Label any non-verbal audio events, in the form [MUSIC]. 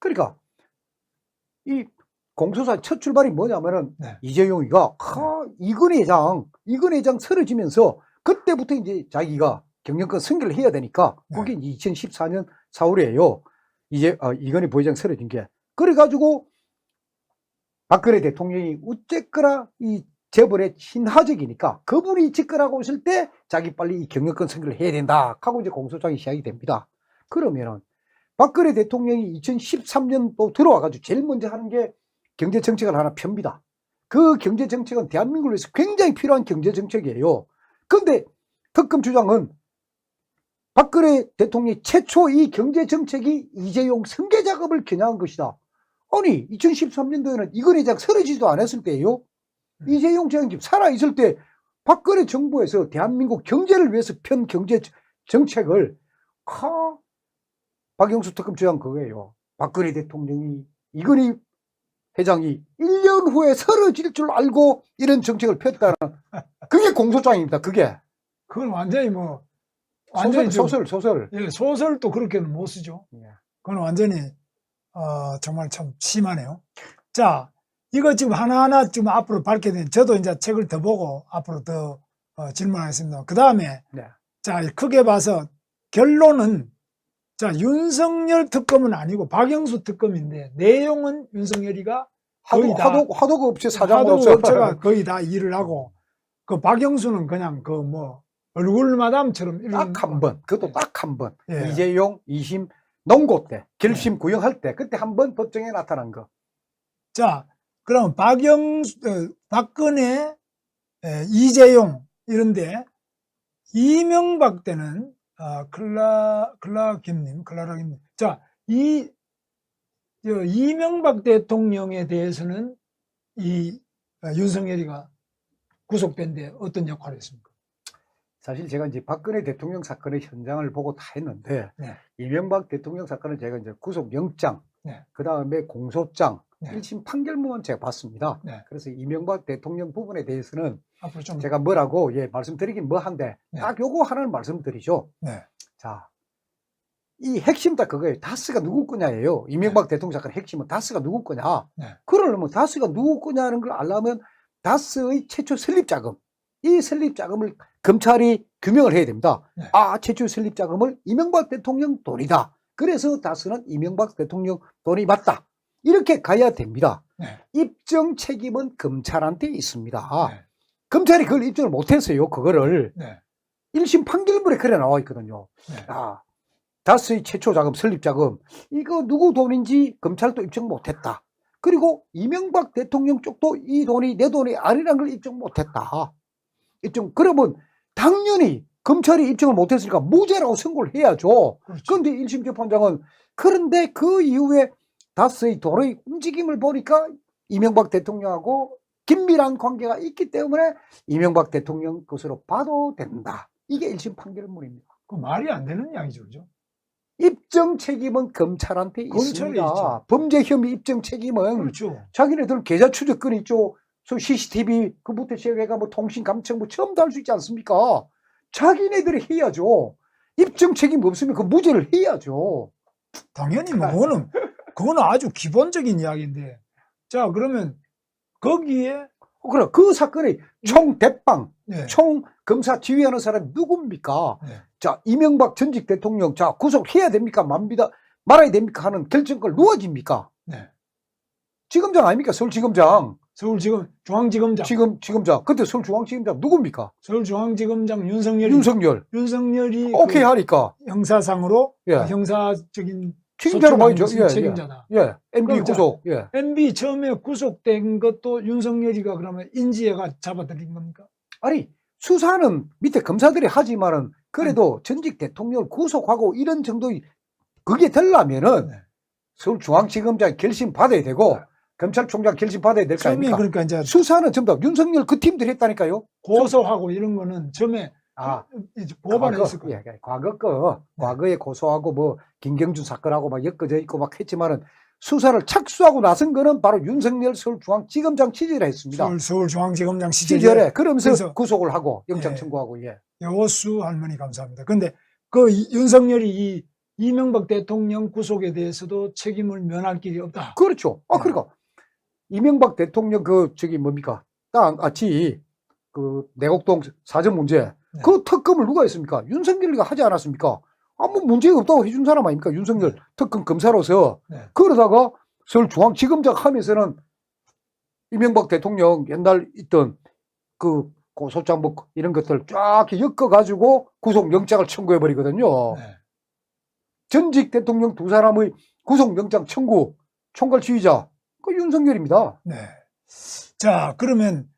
그러니까 이 공소사 첫 출발이 뭐냐면은 네. 이재용이가 하, 이근희 회장, 이근희 회장 쓰러지면서 그때부터 이제 자기가 경영권 승계를 해야 되니까 네. 그게 2014년 4월이에요. 이제 어, 이건희 부회장 쓰러진 게 그래가지고 박근혜 대통령이 어쨌거나 이 재벌의 친하적이니까 그분이 집권하고 있을 때 자기 빨리 이 경영권 승계를 해야 된다 하고 이제 공소장이 시작이 됩니다. 그러면은 박근혜 대통령이 2013년도 들어와가지고 제일 먼저 하는 게 경제 정책을 하나 펴니다. 그 경제 정책은 대한민국을 위해서 굉장히 필요한 경제 정책이에요. 그런데 특검 주장은 박근혜 대통령이 최초 이 경제 정책이 이재용 승계 작업을 겨냥한 것이다. 아니 2013년도에는 이건희 장 쓰러지지도 않았을 때예요. 이재용 장집 살아 있을 때 박근혜 정부에서 대한민국 경제를 위해서 편 경제 정책을 하 박영수 특검 주장 그거예요. 박근혜 대통령이 이건희 회장이 1년 후에 쓰러질 줄 알고 이런 정책을 폈다는 그게 공소장입니다. 그게 그건 완전히 뭐 완전히 소설 좀- 소설 소설. 예, 소설도 그렇게는 못 쓰죠. 예. 그건 완전히 어, 정말 참 심하네요. 자, 이거 지금 하나하나 지금 앞으로 밝게 된 저도 이제 책을 더 보고 앞으로 더 어, 질문하겠습니다. 그 다음에 네. 자 크게 봐서 결론은 자 윤석열 특검은 아니고 박영수 특검인데 내용은 윤석열이가 하도 거의 다 하도 하도가 없이 하도 사장으로서 업체가 [LAUGHS] 거의 다 일을 하고 그 박영수는 그냥 그 뭐 얼굴 마담처럼 이런 딱한 번, 그것도 딱 한 번. 예. 이재용 2심 농고 때, 결심 구형할 때, 그때 한 번 법정에 나타난 거. 자, 그럼 박영수, 어, 박근혜, 에, 이재용 이런데 이명박 때는 아, 클라 클라 김님, 클라라 김님. 자, 이 저, 이명박 대통령에 대해서는 이 어, 윤석열이가 구속된데 어떤 역할을 했습니까? 사실 제가 이제 박근혜 대통령 사건의 현장을 보고 다 했는데, 네. 이명박 대통령 사건은 제가 이제 구속영장, 네. 그 다음에 공소장, 네. 1심 판결문은 제가 봤습니다. 네. 그래서 이명박 대통령 부분에 대해서는 앞으로 좀 제가 뭐라고, 예, 말씀드리긴 뭐 한데, 네. 딱 요거 하나를 말씀드리죠. 네. 자, 이 핵심 다 그거예요. 다스가 누구 거냐예요. 이명박 대통령 사건 핵심은 다스가 누구 거냐. 네. 그러려면 다스가 누구 거냐는 걸 알려면 다스의 최초 설립 자금, 이 설립 자금을 검찰이 규명을 해야 됩니다. 네. 아, 최초 설립 자금을 이명박 대통령 돈이다. 그래서 다스는 이명박 대통령 돈이 맞다. 이렇게 가야 됩니다. 네. 입증 책임은 검찰한테 있습니다. 네. 검찰이 그걸 입증을 못했어요. 그거를. 네. 1심 판결문에 그래 나와 있거든요. 네. 아, 다스의 최초 자금, 설립 자금, 이거 누구 돈인지 검찰도 입증 못했다. 그리고 이명박 대통령 쪽도 이 돈이 내 돈이 아니라는 걸 입증 못했다. 입증, 그러면 당연히 검찰이 입증을 못했으니까 무죄라고 선고를 해야죠. 그렇죠. 그런데 1심 재판장은 그런데 그 이후에 다스의 돈의 움직임을 보니까 이명박 대통령하고 긴밀한 관계가 있기 때문에 이명박 대통령 것으로 봐도 된다. 이게 1심 판결문입니다. 그 말이 안 되는 이야기죠, 그죠? 입증 책임은 검찰한테 있습니다. 있죠. 범죄 혐의 입증 책임은 그렇죠. 자기네들 계좌 추적권 있죠. 소 CCTV 그부터 시작해가 뭐 통신 감청 뭐 처음도 할 수 있지 않습니까? 자기네들이 해야죠. 입증 책임 없으면 그 무죄를 해야죠. 당연히 뭐 그거는 그거는 아주 기본적인 이야기인데 자 그러면 거기에 어, 그래 그 사건의 총 대빵, 네, 총 검사 지휘하는 사람이 누굽니까? 네. 자 이명박 전직 대통령 자 구속해야 됩니까? 맙니다 말아야 됩니까? 하는 결정권 누워집니까? 네. 지검장 아닙니까? 서울지검장. 서울지검 중앙지검장 지금 지검장. 그때 서울중앙지검장 누굽니까? 서울중앙지검장 윤석열이 윤석열. 윤석열이 오케이 그 하니까. 형사상으로 예. 형사적인 책임자로 봐야죠. 예, 예. 책임자다. 예. MB 그럼 자, 구속. 예. MB 처음에 구속된 것도 윤석열이가 그러면 인지해가 잡아들인 겁니까? 아니 수사는 밑에 검사들이 하지만은 그래도 전직 대통령을 구속하고 이런 정도의 그게 되려면은 네. 서울중앙지검장 결심 받아야 되고 검찰총장 결심 받아야 될 거 아닙니까? 그러니까 이제 수사는 전부 다 윤석열 그 팀들이 했다니까요. 고소하고 이런 거는 처음에 아, 이제 법안에 과거, 있을 거예요. 예, 과거 거, 과거에 고소하고 뭐 김경준 사건하고 막 엮어져 있고 막 했지만은 수사를 착수하고 나선 거는 바로 윤석열 서울중앙지검장 취재를 했습니다. 서울, 서울중앙지검장 시절에 취재를 그러면서 그래서- 구속을 하고 영장 예. 청구하고 예. 여수 할머니 감사합니다. 근데 그 이- 윤석열이 이 이명박 대통령 구속에 대해서도 책임을 면할 길이 없다. 그렇죠. 아, 네. 그러니까 이명박 대통령 그 저기 뭡니까 땅 아치 그 내곡동 사전 문제 네. 그 특검을 누가 했습니까? 윤석열이가 하지 않았습니까? 아무 문제가 없다고 해준 사람 아닙니까? 윤석열 네. 특검 검사로서 네. 그러다가 서울중앙지검장 하면서는 이명박 대통령 옛날 있던 그 고소장 뭐 이런 것들 쫙 엮어가지고 구속영장을 청구해버리거든요. 네. 전직 대통령 두 사람의 구속영장 청구 총괄 지휘자 그 윤석열입니다. 네. 자, 그러면